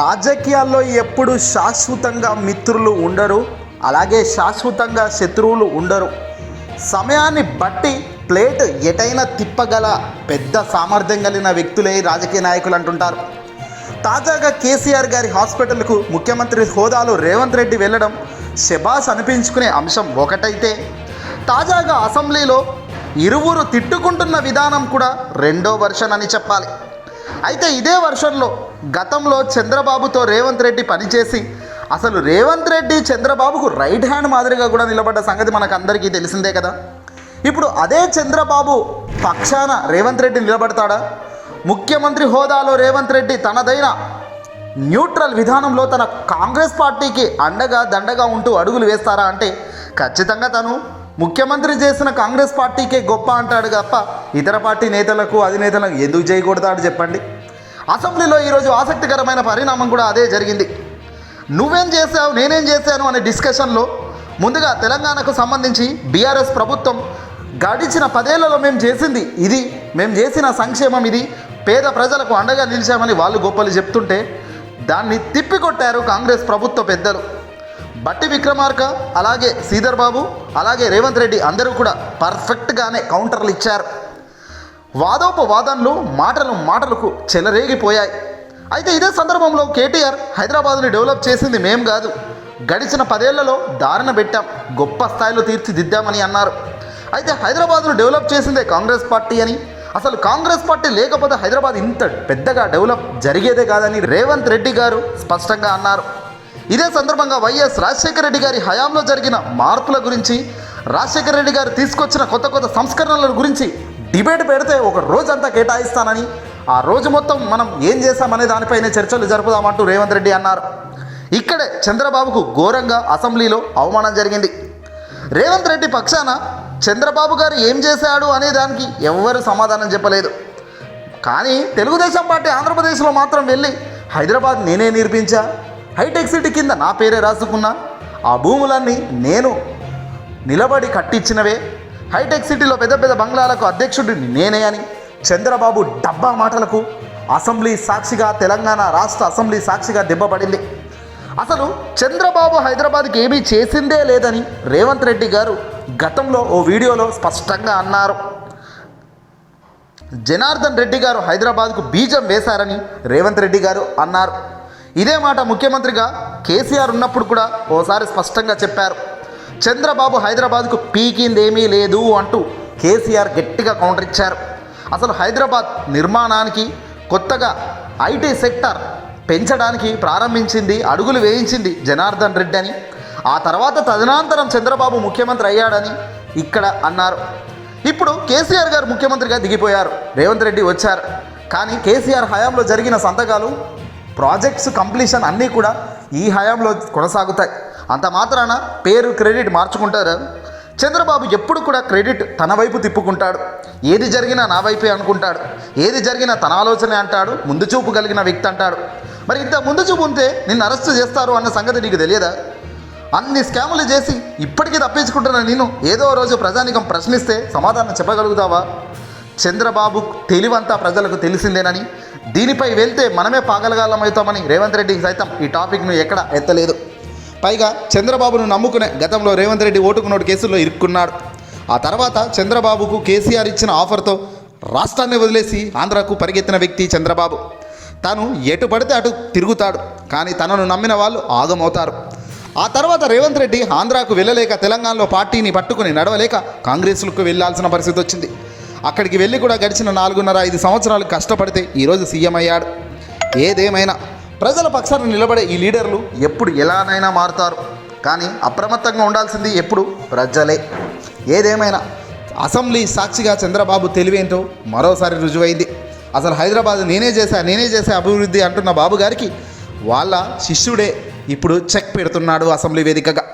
రాజకీయాల్లో ఎప్పుడు శాశ్వతంగా మిత్రులు ఉండరు అలాగే శాశ్వతంగా శత్రువులు ఉండరు. సమయాన్ని బట్టి ప్లేట్ ఎటైనా తిప్పగల పెద్ద సామర్థ్యం కలిగిన వ్యక్తులే రాజకీయ నాయకులు అంటుంటారు. తాజాగా కేసీఆర్ గారి హాస్పిటల్కు ముఖ్యమంత్రి హోదాలో రేవంత్ రెడ్డి వెళ్ళడం శబాస్ అనిపించుకునే అంశం ఒకటైతే తాజాగా అసెంబ్లీలో ఇరువురు తిట్టుకుంటున్న విధానం కూడా రెండో వర్షన్ అని చెప్పాలి. అయితే ఇదే వర్షంలో గతంలో చంద్రబాబుతో రేవంత్ రెడ్డి పనిచేసి అసలు రేవంత్ రెడ్డి చంద్రబాబుకు రైట్ హ్యాండ్ మాదిరిగా కూడా నిలబడ్డ సంగతి మనకు అందరికీ తెలిసిందే కదా? ఇప్పుడు అదే చంద్రబాబు పక్షాన రేవంత్ రెడ్డి నిలబడతాడా? ముఖ్యమంత్రి హోదాలో రేవంత్ రెడ్డి తనదైన న్యూట్రల్ విధానంలో తన కాంగ్రెస్ పార్టీకి అండగా దండగా ఉంటూ అడుగులు వేస్తారా అంటే ఖచ్చితంగా తను. ముఖ్యమంత్రి చేసిన కాంగ్రెస్ పార్టీకే గొప్ప అంటాడు తప్ప ఇతర పార్టీ నేతలకు అధినేతలకు ఎందుకు చేయకూడదాడు చెప్పండి. అసెంబ్లీలో ఈరోజు ఆసక్తికరమైన పరిణామం కూడా అదే జరిగింది. నువ్వేం చేశావు నేనేం చేశాను అనే డిస్కషన్లో ముందుగా తెలంగాణకు సంబంధించి బీఆర్ఎస్ ప్రభుత్వం గడిచిన పదేళ్ళలో మేము చేసింది ఇది. మేము చేసిన సంక్షేమం ఇది. పేద ప్రజలకు అండగా నిలిచామని వాళ్ళు గొప్పలు చెప్తుంటే దాన్ని తిప్పికొట్టారు కాంగ్రెస్ ప్రభుత్వ పెద్దలు. బట్టి విక్రమార్క అలాగే శ్రీధర్ బాబు అలాగే రేవంత్ రెడ్డి అందరూ కూడా పర్ఫెక్ట్గానే కౌంటర్లు ఇచ్చారు. వాదోపవాదనలు మాటలు మాటలకు చెలరేగిపోయాయి. అయితే ఇదే సందర్భంలో కేటీఆర్ హైదరాబాద్ని డెవలప్ చేసింది మేం కాదు. గడిచిన పదేళ్ళలో దారిన పెట్టాం. గొప్ప స్థాయిలో తీర్చిదిద్దామని అన్నారు. అయితే హైదరాబాద్ను డెవలప్ చేసిందే కాంగ్రెస్ పార్టీ అని. అసలు కాంగ్రెస్ పార్టీ లేకపోతే హైదరాబాద్ ఇంత పెద్దగా డెవలప్ జరిగేదే కాదని రేవంత్ రెడ్డి గారు స్పష్టంగా అన్నారు. ఇదే సందర్భంగా వైఎస్ రాజశేఖర రెడ్డి గారి హయాంలో జరిగిన మార్పుల గురించి రాజశేఖర రెడ్డి గారు తీసుకొచ్చిన కొత్త కొత్త సంస్కరణల గురించి డిబేట్ పెడితే ఒక రోజంతా కేటాయిస్తానని. ఆ రోజు మొత్తం మనం ఏం చేస్తామనే దానిపైనే చర్చలు జరుపుదామంటూ రేవంత్ రెడ్డి అన్నారు. ఇక్కడే చంద్రబాబుకు ఘోరంగా అసెంబ్లీలో అవమానం జరిగింది. రేవంత్ రెడ్డి పక్షాన చంద్రబాబు గారు ఏం చేశాడు అనే దానికి ఎవ్వరు సమాధానం చెప్పలేదు. కానీ తెలుగుదేశం పార్టీ ఆంధ్రప్రదేశ్లో మాత్రం వెళ్ళి హైదరాబాద్ నేనే నిర్మించా హైటెక్ సిటీ కింద నా పేరే రాసుకున్నా ఆ భూములన్నీ నేను నిలబడి కట్టించినవే. హైటెక్ సిటీలో పెద్ద పెద్ద బంగ్లాలకు అధ్యక్షుడిని నేనే అని చంద్రబాబు డబ్బా మాటలకు అసెంబ్లీ సాక్షిగా తెలంగాణ రాష్ట్ర అసెంబ్లీ సాక్షిగా దెబ్బపడింది అసలు చంద్రబాబు హైదరాబాద్కి ఏమీ చేసిందే లేదని రేవంత్ రెడ్డి గారు గతంలో ఓ వీడియోలో స్పష్టంగా అన్నారు. జనార్దన్ రెడ్డి గారు హైదరాబాద్కు బీజం వేశారని రేవంత్ రెడ్డి గారు అన్నారు. ఇదే మాట ముఖ్యమంత్రిగా కేసీఆర్ ఉన్నప్పుడు కూడా ఓసారి స్పష్టంగా చెప్పారు. చంద్రబాబు హైదరాబాద్కు పీకిందేమీ లేదు అంటూ కేసీఆర్ గట్టిగా కౌంటర్ ఇచ్చారు. అసలు హైదరాబాద్ నిర్మాణానికి కొత్తగా ఐటీ సెక్టర్ పెంచడానికి ప్రారంభించింది అడుగులు వేయించింది జనార్దన్ రెడ్డి అని. ఆ తర్వాత తదనంతరం చంద్రబాబు ముఖ్యమంత్రి అయ్యాడని ఇక్కడ అన్నారు. ఇప్పుడు కేసీఆర్ గారు ముఖ్యమంత్రిగా దిగిపోయారు. రేవంత్ రెడ్డి వచ్చారు. కానీ కేసీఆర్ హయాంలో జరిగిన సంతకాలు ప్రాజెక్ట్స్ కంప్లీషన్ అన్నీ కూడా ఈ హయాంలో కొనసాగుతాయి. అంత మాత్రాన పేరు క్రెడిట్ మార్చుకుంటారు. చంద్రబాబు ఎప్పుడు కూడా క్రెడిట్ తన వైపు తిప్పుకుంటాడు. ఏది జరిగినా నా వైపే అనుకుంటాడు. ఏది జరిగినా తన ఆలోచనే అంటాడు. ముందు చూపు కలిగిన వ్యక్తి అంటాడు. మరి ఇంత ముందు చూపు ఉంటే నిన్ను అరెస్ట్ చేస్తారు అన్న సంగతి నీకు తెలియదా? అన్ని స్కాములు చేసి ఇప్పటికీ తప్పించుకుంటున్న నేను ఏదో రోజు ప్రజానికం ప్రశ్నిస్తే సమాధానం చెప్పగలుగుతావా? చంద్రబాబు తెలివంతా ప్రజలకు తెలిసిందేనని దీనిపై వెళ్తే మనమే పాగలగాలమవుతామని రేవంత్ రెడ్డి సైతం ఈ టాపిక్ను ఎక్కడ ఎత్తలేదు. పైగా చంద్రబాబును నమ్ముకునే గతంలో రేవంత్ రెడ్డి ఓటుకు నోటు కేసుల్లో ఇరుక్కున్నాడు. ఆ తర్వాత చంద్రబాబుకు కేసీఆర్ ఇచ్చిన ఆఫర్తో రాష్ట్రాన్ని వదిలేసి ఆంధ్రాకు పరిగెత్తిన వ్యక్తి చంద్రబాబు. తను ఎటు పడితే అటు తిరుగుతాడు కానీ తనను నమ్మిన వాళ్ళు ఆగమవుతారు. ఆ తర్వాత రేవంత్ రెడ్డి ఆంధ్రాకు వెళ్ళలేక తెలంగాణలో పార్టీని పట్టుకుని నడవలేక కాంగ్రెస్లకు వెళ్ళాల్సిన పరిస్థితి వచ్చింది. అక్కడికి వెళ్ళి కూడా గడిచిన నాలుగున్నర ఐదు సంవత్సరాలు కష్టపడితే ఈరోజు సీఎం అయ్యాడు. ఏదేమైనా ప్రజల పక్షాన నిలబడే ఈ లీడర్లు ఎప్పుడు ఎలానైనా మారుతారు. కానీ అప్రమత్తంగా ఉండాల్సింది ఎప్పుడు ప్రజలే. ఏదేమైనా అసెంబ్లీ సాక్షిగా చంద్రబాబు తెలివేంటో మరోసారి రుజువైంది. అసలు హైదరాబాద్ నేనే చేశా నేనే చేసే అభివృద్ధి అంటున్న బాబు గారికి వాళ్ళ శిష్యుడే ఇప్పుడు చెక్ పెడుతున్నాడు అసెంబ్లీ వేదికగా.